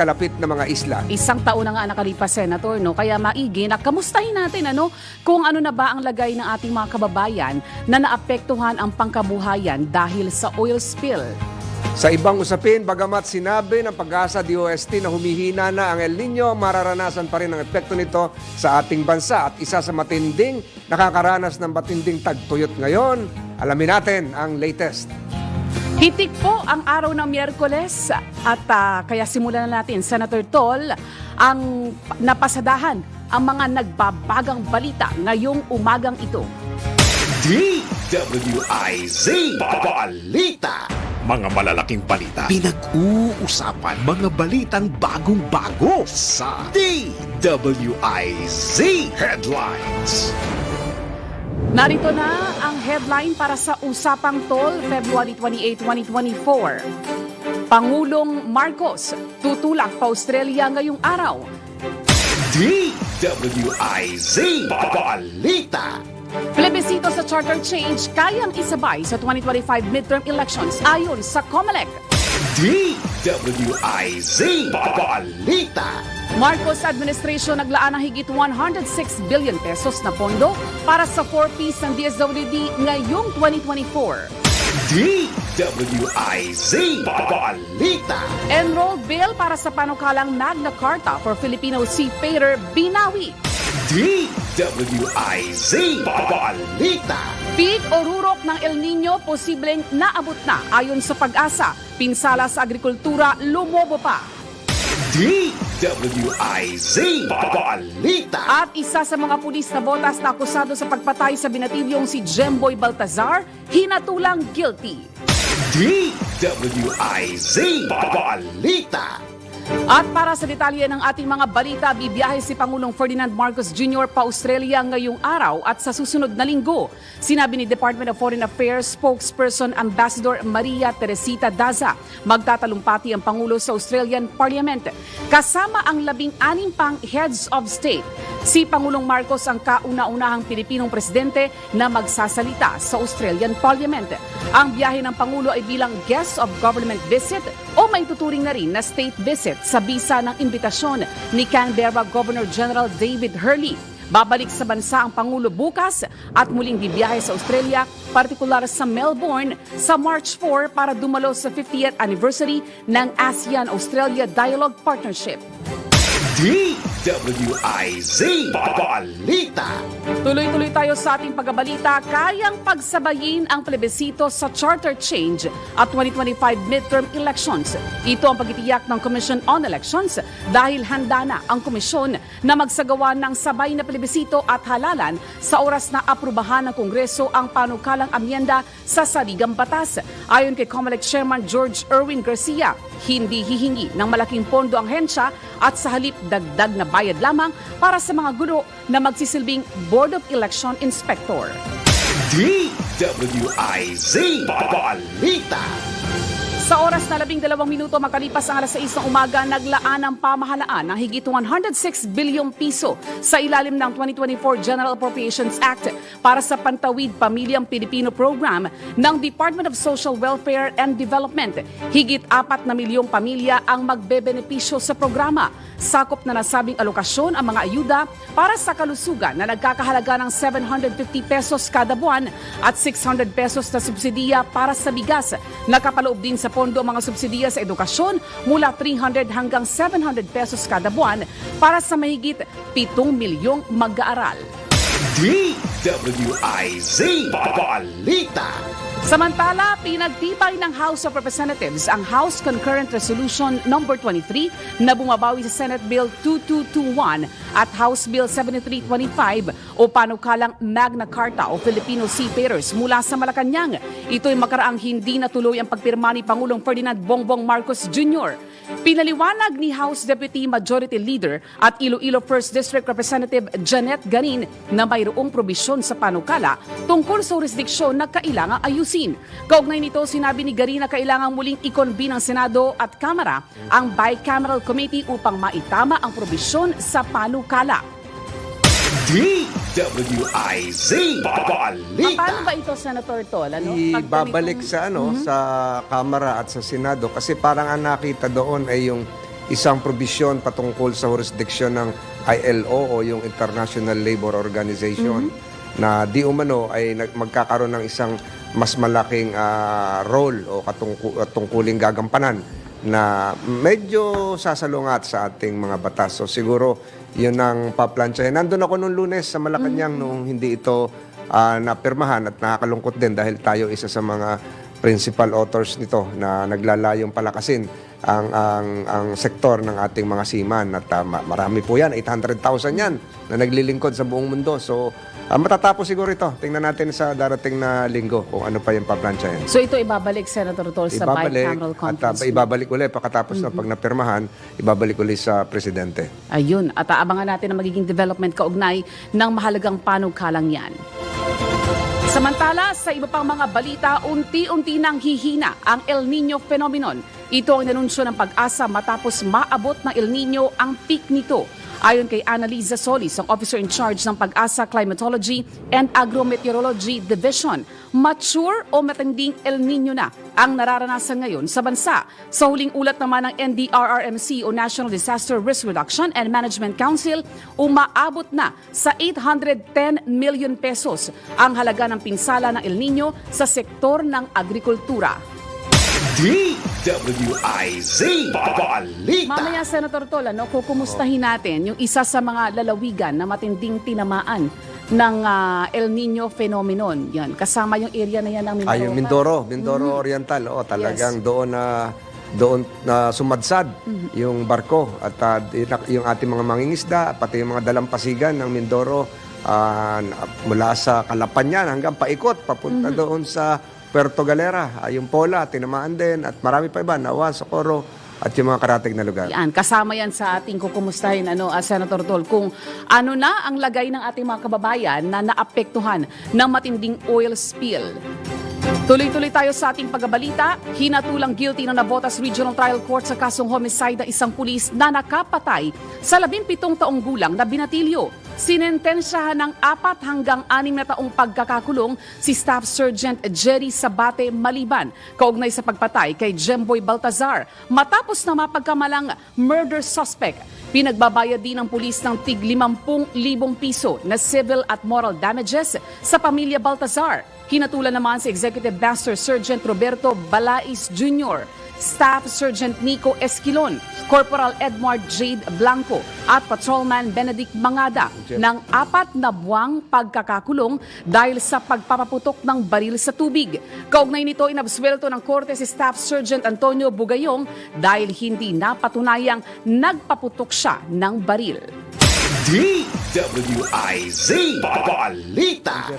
kalapit na mga isla. Isang taon na nga nakalipas, Senator, no? Kaya maigi na kamustahin natin ano, kung ano na ba ang lagay ng ating mga kababayan na naapektuhan ang pangkabuhayan dahil sa oil spill. Sa ibang usapin, bagamat sinabi ng pag-asa DOST na humihina na ang El Nino, mararanasan pa rin ang epekto nito sa ating bansa at isa sa matinding nakakaranas ng matinding tagtuyot ngayon. Alamin natin ang latest. Hitik po ang araw ng Miyerkules at ah, kaya simulan na natin, Senator Tol, ang napasadahan ang mga nagbabagang balita ngayong umagang ito. DWIZ Balita. Mga malalaking balita. Pinag-uusapan Mga balitang bagong-bago Sa DWIZ Headlines Narito na ang headline para sa Usapang Tol, February 28, 2024. Pangulong Marcos tutulak pa Australia ngayong araw. DWIZ Balita Plebisito sa charter change kayang isabay sa 2025 midterm elections ayon sa COMELEC. DWIZ Balita Marcos administration naglaan ng higit 106 billion pesos na pondo para sa 4Ps ng DSWD ngayong 2024. DWIZ Balita Enrolled bill para sa panukalang Magna Carta for Filipino Seafarer Binawi. DWIZ Balita Peak o rurok ng El Nino posibleng naabot na ayon sa pag-asa. Pinsala sa agrikultura lumobo pa. DWIZ Balita At isa sa mga pulis na botas na akusado sa pagpatay sa binatilyong si Jemboy Baltazar, hinatulang guilty. DWIZ Balita At para sa detalye ng ating mga balita, bibiyahe si Pangulong Ferdinand Marcos Jr. pa Australia ngayong araw at sa susunod na linggo. Sinabi ni Department of Foreign Affairs spokesperson Ambassador Maria Teresita Daza, magtatalumpati ang Pangulo sa Australian Parliament. Kasama ang labing-anim pang heads of state. Si Pangulong Marcos ang kauna-unahang Pilipinong presidente na magsasalita sa Australian Parliament. Ang biyahe ng Pangulo ay bilang guest of government visit o may tuturing na rin na state visit sa bisa ng imbitasyon ni Canberra Governor General David Hurley. Babalik sa bansa ang Pangulo bukas at muling bibiyahe sa Australia, partikular sa Melbourne, sa March 4 para dumalo sa 50th anniversary ng ASEAN-Australia Dialogue Partnership. DWIZ Balita Tuloy-tuloy tayo sa ating pagbabalita, kayang pagsabayin ang plebisito sa charter change at 2025 midterm elections. Ito ang pagtitiyak ng Commission on Elections dahil handa na ang komisyon na magsagawa ng sabay na plebisito at halalan sa oras na aprubahan ng Kongreso ang panukalang amyenda sa saligang batas. Ayon kay COMELEC Chairman George Erwin Garcia, hindi hihingi ng malaking pondo ang hensya at sa halip dagdag na bayad lamang para sa mga guro na magsisilbing Board of Election Inspector. DWIZ Balita Sa oras na labing dalawang minuto makalipas ang alas 6 ng umaga, naglaan ang pamahalaan ng higit 106 bilyong piso sa ilalim ng 2024 General Appropriations Act para sa Pantawid Pamilyang Pilipino Program ng Department of Social Welfare and Development. Higit apat na milyong pamilya ang magbebenepisyo sa programa. Sakop na nasabing alokasyon ang mga ayuda para sa kalusugan na nagkakahalaga ng 750 pesos kada buwan at 600 pesos na subsidiya para sa bigas. Nakapaloob din sa pondo ang mga subsidiya sa edukasyon mula 300 hanggang 700 pesos kada buwan para sa mahigit 7 milyong mag-aaral. DWIZ Balita Samantala, pinagtibay ng House of Representatives ang House Concurrent Resolution No. 23 na bumabawi sa Senate Bill 2221 at House Bill 7325 o panukalang Magna Carta o Filipino Seafarers mula sa Malacanang. Ito'y makaraang hindi natuloy ang pagpirma ni Pangulong Ferdinand Bongbong Marcos Jr. Pinaliwanag ni House Deputy Majority Leader at Iloilo 1st District Representative Janet Ganin na mayroong probisyon sa panukala tungkol sa jurisdiksyon na kailangang ayusin. Kaugnay nito, sinabi ni Garin na kailangang muling ikonbin ng Senado at Kamara ang Bicameral Committee upang maitama ang probisyon sa panukala. DWIZ Balita Paano ba ito, Senator Tol? Ano? Ibabalik sa ano sa Kamara at sa Senado kasi parang ang nakita doon ay yung isang probisyon patungkol sa jurisdiction ng ILO o yung International Labor Organization na di umano ay nag- magkakaroon ng isang mas malaking ah, role o katungku- tungkuling gagampanan na medyo sasalungat sa ating mga batas. So siguro yun ang paplansyahin. Nandun ako nung lunes sa Malacanang nung hindi ito ah, napirmahan at nakakalungkot din dahil tayo isa sa mga principal authors nito na naglalayong palakasin ang ang ang sektor ng ating mga seaman. At ma- marami po yan 800,000 yan na naglilingkod sa buong mundo. So ah, matatapos siguro ito tingnan natin sa darating na linggo kung ano pa yung paplansyahin So ito ibabalik, Senator Tol, sa bicameral at uh, conference. ibabalik ulit pagkatapos na pag napirmahan, ibabalik ulit sa presidente. Ayun, at aabangan natin ang magiging development kaugnay ng mahalagang panugkalang yan. Samantala, sa iba pang mga balita, unti-unti nang hihina ang El Nino phenomenon. Ito ang inanunsyo ng pag-asa matapos maabot ng El Nino ang peak nito. Ayon kay Annalisa Solis, ang officer in charge ng Pag-asa Climatology and Agrometeorology Division, mature o matinding El Nino na ang nararanasan ngayon sa bansa. Sa huling ulat naman ng NDRRMC o National Disaster Risk Reduction and Management Council, umaabot na sa 810 million pesos ang halaga ng pinsala ng El Nino sa sektor ng agrikultura. DWIZ Balita. Mamaya, Senator Tol, ano, kukumustahin natin yung isa sa mga lalawigan na matinding tinamaan ng ah, El Nino phenomenon. Yan, kasama yung area na yan ng Mindoro. Ay, yung Mindoro, Mindoro Oriental, oh, talagang doon na doon na sumadsad yung barko at ah, yung ating mga mangingisda, pati yung mga dalampasigan ng Mindoro ah, mula sa Kalapanyan hanggang paikot papunta doon sa Puerto Galera, Ah, yung Pola, tinamaan din at marami pa iba, Nawa, Socorro at yung mga karatig na lugar. Yan, kasama yan sa ating kukumustahin, ano, ah, Senator Tol, kung ano na ang lagay ng ating mga kababayan na naapektuhan ng matinding oil spill. Tuloy-tuloy tayo sa ating pagbabalita. Hinatulang guilty ng Nabotas Regional Trial Court sa kasong homicide ng isang pulis na nakapatay sa 17 taong gulang na binatilyo. Sinentensyahan ng apat hanggang anim na taong pagkakakulong si Staff Sergeant Jerry Sabate Maliban kaugnay sa pagpatay kay Jemboy Baltazar matapos na mapagkamalang murder suspect. Pinagbabayad din ng pulis ng tig 50,000 piso na civil at moral damages sa pamilya Baltazar. Hinatulan naman si Executive Master Sergeant Roberto Balais Jr., Staff Sergeant Nico Esquilon, Corporal Edmard Jade Blanco at Patrolman Benedict Mangada ng apat na buwang pagkakakulong dahil sa pagpapaputok ng baril sa tubig. Kaugnay nito, inabswelto ng korte si Staff Sergeant Antonio Bugayong dahil hindi napatunayang nagpaputok siya ng baril. DWIZ Balita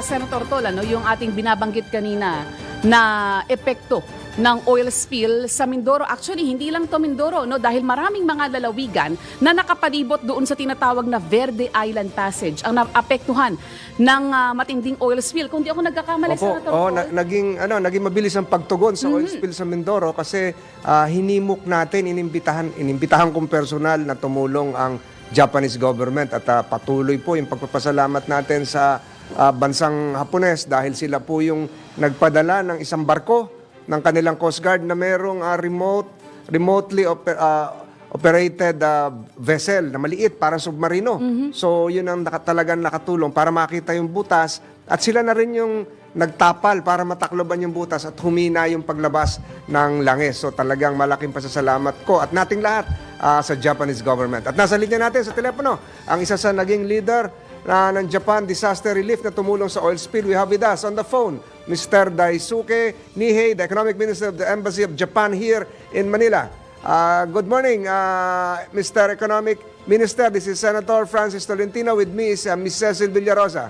Senator Tol, ano, yung ating binabanggit kanina na epekto ng oil spill sa Mindoro. Actually, hindi lang to Mindoro, no? dahil maraming mga lalawigan na nakapalibot doon sa tinatawag na Verde Island Passage ang naapektuhan ng ah, matinding oil spill. Kung di ako nagkakamali, Opo, Senator oh, na- naging ano, naging mabilis ang pagtugon sa oil spill sa Mindoro kasi ah, hinimok natin, inimbitahan, inimbitahan kong personal na tumulong ang Japanese government at ah, patuloy po yung pagpapasalamat natin sa ah, bansang Hapones dahil sila po yung nagpadala ng isang barko ng kanilang Coast Guard na merong ah, remote remotely oper- ah, operated ah, vessel na maliit para submarino. So yun ang naka, talagang nakatulong para makita yung butas at sila na rin yung nagtapal para matakloban yung butas at humina yung paglabas ng langis. So talagang malaking pasasalamat ko at nating lahat ah, sa Japanese government. At nasa linya natin sa telepono ang isa sa naging leader na ng Japan Disaster Relief na tumulong sa oil spill. We have with us on the phone Mr. Daisuke Nihei, the Economic Minister of the Embassy of Japan here in Manila. Uh, good morning, uh, Mr. Economic Minister. This is Senator Francis Tolentino. With me is uh, Ms. Cecil Villarosa.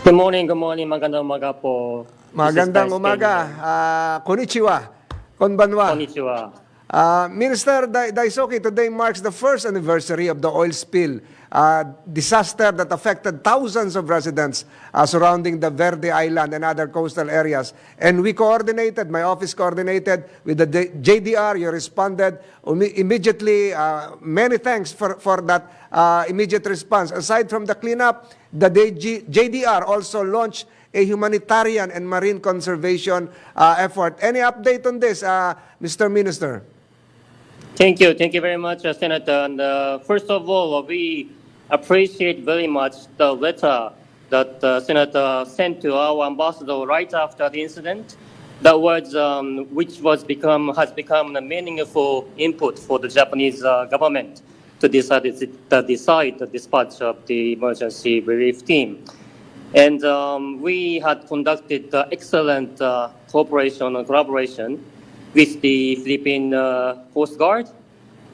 Good morning, good morning. Magandang umaga po. Magandang umaga. Uh, konnichiwa. Konbanwa. Konnichiwa. Uh, Minister Dai- Daisuke, today marks the first anniversary of the oil spill uh, disaster that affected thousands of residents uh, surrounding the Verde Island and other coastal areas. And we coordinated, my office coordinated with the JDR. You responded immediately. Uh, many thanks for, for that uh, immediate response. Aside from the cleanup, the JDR also launched a humanitarian and marine conservation uh, effort. Any update on this, uh, Mr. Minister? Thank you. Thank you very much, uh, Senator. And uh, first of all, uh, we appreciate very much the letter that uh, Senator sent to our ambassador right after the incident. That was, um, which was become has become a meaningful input for the Japanese uh, government to decide to decide the dispatch of the emergency relief team. And um, we had conducted uh, excellent uh, cooperation and collaboration with the Philippine uh, Coast Guard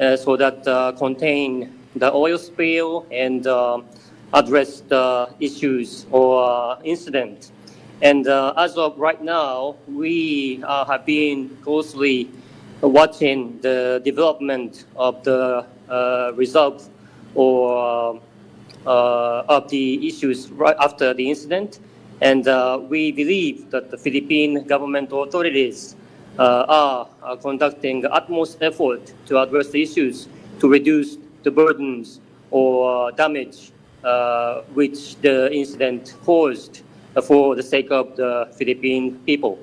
uh, so that uh, contain the oil spill and um address the issues or uh, incident. And uh, as of right now, we uh, have been closely watching the development of the uh, results or uh, of the issues right after the incident. And uh, we believe that the Philippine government authorities uh, are, are conducting the utmost effort to address the issues to reduce the burdens or damage uh, which the incident caused for the sake of the Philippine people.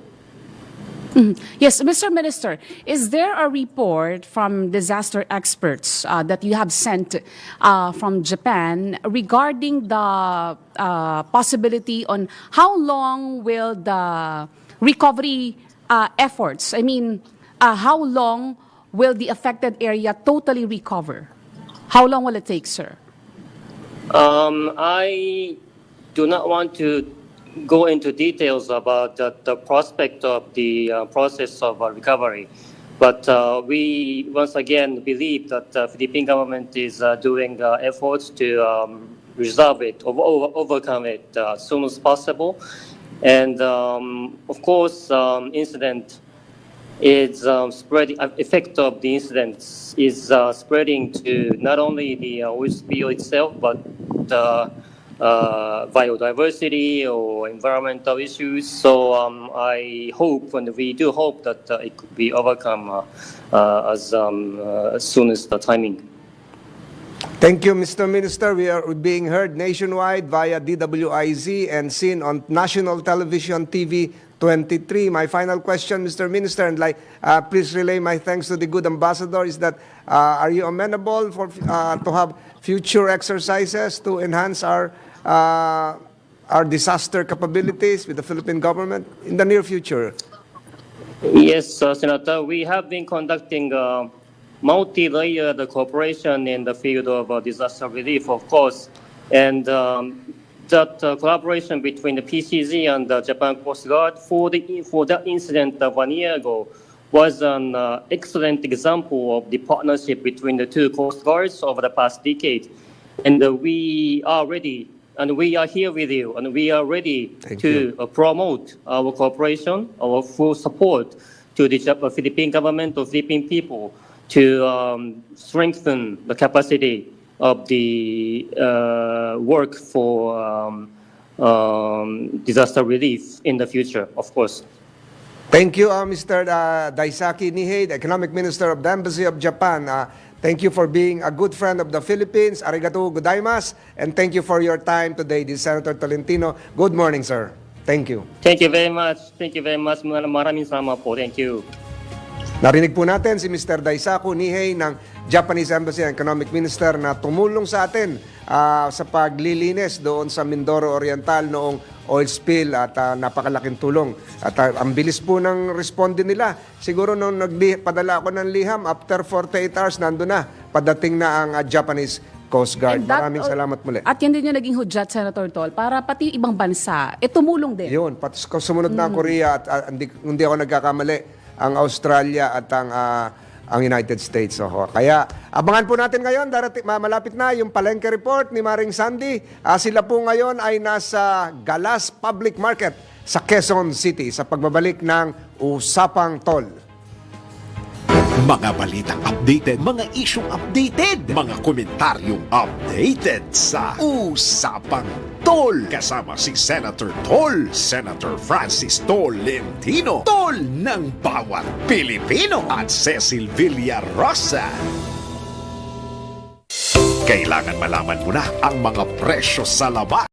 Yes, Mr. Minister, is there a report from disaster experts uh, that you have sent uh, from Japan regarding the uh, possibility on how long will the recovery uh, efforts, I mean, uh, how long will the affected area totally recover? How long will it take, sir? Um, I do not want to go into details about the, the prospect of the uh, process of uh, recovery, but uh, we once again believe that the Philippine government is uh, doing uh, efforts to um, resolve it, or over, overcome it uh, as soon as possible. And um, of course, um, incident is um, spreading, uh, effect of the incidents is uh, spreading to not only the uh, oil spill itself, but the uh, biodiversity or environmental issues. So um, I hope, and we do hope that uh, it could be overcome uh, uh, as, um, uh, as soon as the timing. Thank you, Mr. Minister. We are being heard nationwide via DWIZ and seen on national television TV 23. My final question, Mr. Minister, and like, uh, please relay my thanks to the good ambassador, is that uh, are you amenable for uh, to have future exercises to enhance our uh, our disaster capabilities with the Philippine government in the near future? Yes, uh, Senator, we have been conducting uh, multi-layered cooperation in the field of uh, disaster relief, of course, and um, that uh, collaboration between the PCG and the Japan Coast Guard for the for that incident of one year ago was an uh, excellent example of the partnership between the two Coast Guards over the past decade, and uh, we are ready. And we are here with you, and we are ready Thank to uh, promote our cooperation, our full support to the Jap- uh, Philippine government or Philippine people to um, strengthen the capacity of the uh, work for um, um, disaster relief in the future, of course. Thank you, uh, Mr. Uh, Daisaki Nihei, the Economic Minister of the Embassy of Japan. Uh, thank you for being a good friend of the Philippines. Arigato gozaimasu. And thank you for your time today. This is Senator Tolentino. Good morning, sir. Thank you. Thank you very much. Thank you very much. Mar- Maraming salamat po. Thank you. Narinig po natin si Mr. Daisaku Nihei ng Japanese Embassy and Economic Minister na tumulong sa atin ah, sa paglilinis doon sa Mindoro Oriental noong oil spill at ah, napakalaking tulong. At ah, ang bilis po ng responde nila. Siguro nung nagpadala ako ng liham, after 48 hours, nando na. Padating na ang ah, Japanese Coast Guard. And that- Maraming salamat muli. At yan din yung naging hudyat, Senator Tol, para pati ibang bansa, eh tumulong din. Yun, pati sumunod na ang Korea at ah, hindi, hindi ako nagkakamali, ang Australia at ang ah, ang United States. So, kaya abangan po natin ngayon, darating, ma- malapit na yung Palengke Report ni Maring Sandy. Ah, sila po ngayon ay nasa Galas Public Market sa Quezon City sa pagbabalik ng Usapang Tol. Mga balitang updated, mga isyong updated, mga komentaryong updated sa Usapang Tol. Kasama si Senator Tol, Senator Francis Tolentino, Tol ng bawat Pilipino at Cecil Villarosa. Kailangan malaman mo na ang mga presyo sa labas.